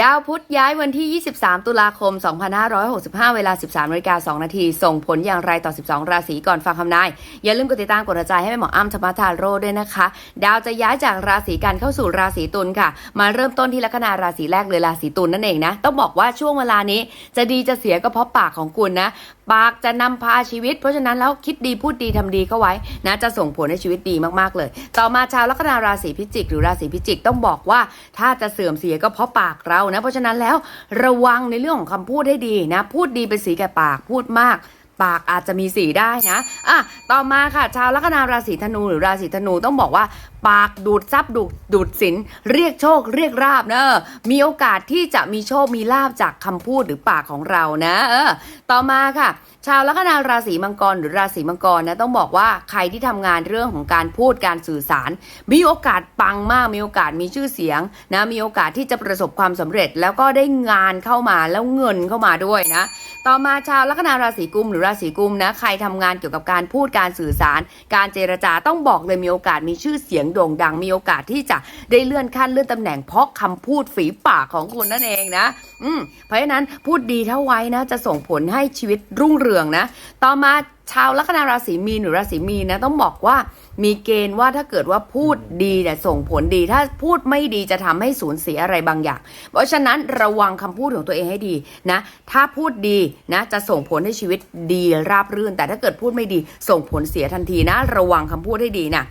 ดาวพุธย้ายวันที่ 23 ตุลาคม 2565 เวลา 13นาฬิกา2นาที ส่งผลอย่างไรต่อ 12 ราศีก่อนฟังคำนาย อย่าลืมกดติดตามกดกระจายให้แม่หมออ้ำธรรมทาโร่ด้วยนะคะ ดาวจะย้ายจากราศีกันเข้าสู่ราศีตุลค่ะ มาเริ่มต้นที่ลัคนาราศีแรกเลยราศีตุลนั่นเองนะ ต้องบอกว่าช่วงเวลานี้จะดีจะเสียก็เพราะปากของคุณนะ ปากจะนำพาชีวิต เพราะฉะนั้นแล้วคิดดีพูดดีทำดีเข้าไว้นะจะส่งผลให้ชีวิตดีมากๆเลย ต่อมาชาวลัคนาราศีพิจิก หรือราศีพิจิกต้องบอกว่าถ้าจะเสื่อมเสียก็เพราะปากเรานะ เพราะฉะนั้นแล้วระวังในเรื่องของคำพูดให้ดีนะ พูดดีเป็นสีแก่ปากพูดมาก ปากอาจจะมีสีได้นะอะต่อมาค่ะชาวลัคนาราศีธนูหรือราศีธนูต้องบอกว่าปากดูดซับดูดดูดสินเรียกโชคเรียกราบเนอะมีโอกาสที่จะมีโชคมีลาบจากคำพูดหรือปากของเรานะเออต่อมาค่ะ ชาวลัคนาราศีมังกรหรือราศีมังกรนะต้องบอกว่าใครที่ทำงานเรื่องของการพูดการสื่อสาร มีโอกาสปังมากมีโอกาสมีชื่อเสียงนะมีโอกาสที่จะประสบความสำเร็จ แล้วก็ได้งานเข้ามาแล้วเงินเข้ามาด้วยนะ ต่อมาชาวลัคนาราศีกุมหรือราศีกุมนะใครทำงานเกี่ยวกับการพูดการสื่อสาร การเจรจาต้องบอกเลยมีโอกาสมีชื่อเสียงโด่งดังมีโอกาสที่จะได้เลื่อนขั้นเลื่อนตำแหน่งเพราะคำพูดฝีปากของคุณนั่นเองนะ อืมเพราะฉะนั้นพูดดีเท่าไว้นะ จะส่งผลให้ชีวิตรุ่งเรืองนะ ต่อมาชาวลัคนาราศีมีนหรือราศีมีนนะต้องบอกว่ามีเกณฑ์ว่าถ้าเกิดว่าพูดดีเนี่ยส่งผลดี ถ้าพูดไม่ดีจะทำให้สูญเสียอะไรบางอย่าง เพราะฉะนั้นระวังคำพูดของตัวเองให้ดีนะถ้าพูดดีนะจะส่งผลให้ชีวิตดีราบรื่น แต่ถ้าเกิดพูดไม่ดีส่งผลเสียทันทีนะ ระวังคำพูดให้ดีนะ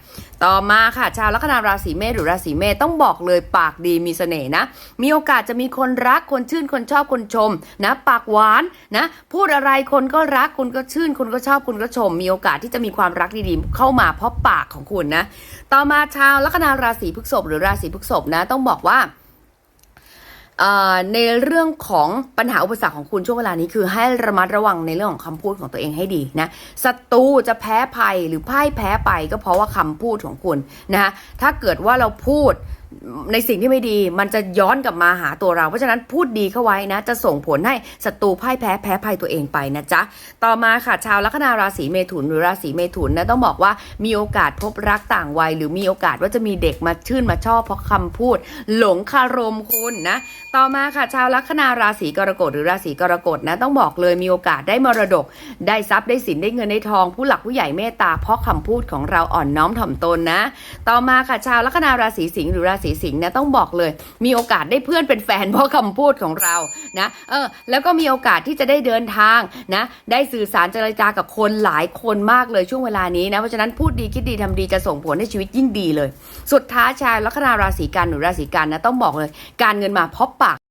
ต่อมาค่ะ ชาวลัคนาราศีเมษหรือราศีเมษต้องบอกเลยปากดีมีเสน่ห์นะ มีโอกาสจะมีคนรักคนชื่นคนชอบคนชมนะ ปากหวานนะ พูดอะไรคนก็รักคนก็ชื่นคนก็ชอบคนก็ชมมีโอกาสที่จะมีความรักดีๆ เข้ามาเพราะปากของคุณนะ ต่อมาชาวลัคนาราศีพฤษภหรือราศีพฤษภนะ ต้องบอกว่าในเรื่องของปัญหาอุปสรรคของคุณช่วงเวลานี้คือให้ระมัดระวังในเรื่องของคำพูดของตัวเองให้ดีนะศัตรูจะแพ้ภัยหรือพ่ายแพ้ไปก็เพราะว่าคำพูดของคุณนะถ้าเกิดว่าเราพูด ในสิ่งที่ไม่ดีมันจะย้อนกลับมาหาตัวเรา เพราะฉะนั้นพูดดีเข้าไว้นะ จะส่งผลให้ศัตรูพ่ายแพ้แพ้ภัยตัวเองไปนะจ๊ะ ต่อมาค่ะชาวลัคนาราศีเมถุนหรือราศีเมถุนนะต้องบอกว่ามีโอกาสพบรักต่างวัย หรือมีโอกาสว่าจะมีเด็กมาชื่นมาชอบเพราะคำพูด หลงคารมคุณนะ ต่อมาค่ะชาวลัคนาราศีกรกฎหรือราศีกรกฎนะต้องบอกเลยมีโอกาสได้มรดก ได้ทรัพย์ได้สินได้เงินได้ทอง ผู้หลักผู้ใหญ่เมตตาเพราะคำพูดของเราอ่อนน้อมถ่อมตนนะ ต่อมาค่ะชาวลัคนาราศีสิงห์หรือราศีสิงห์นะต้องบอกเลย มีโอกาสได้เพื่อนเป็นแฟนเพราะคำพูดของเรานะเออแล้วก็มีโอกาสที่จะได้เดินทางนะได้สื่อสารเจรจากับคนหลายคนมากเลยช่วงเวลานี้นะเพราะฉะนั้นพูดดีคิดดีทำดีจะส่งผลให้ชีวิตยิ่งดีเลย สุดท้ายชายลัคนาราศีกันหรือราศีกันนะต้องบอกเลย การเงินมาเพราะปาก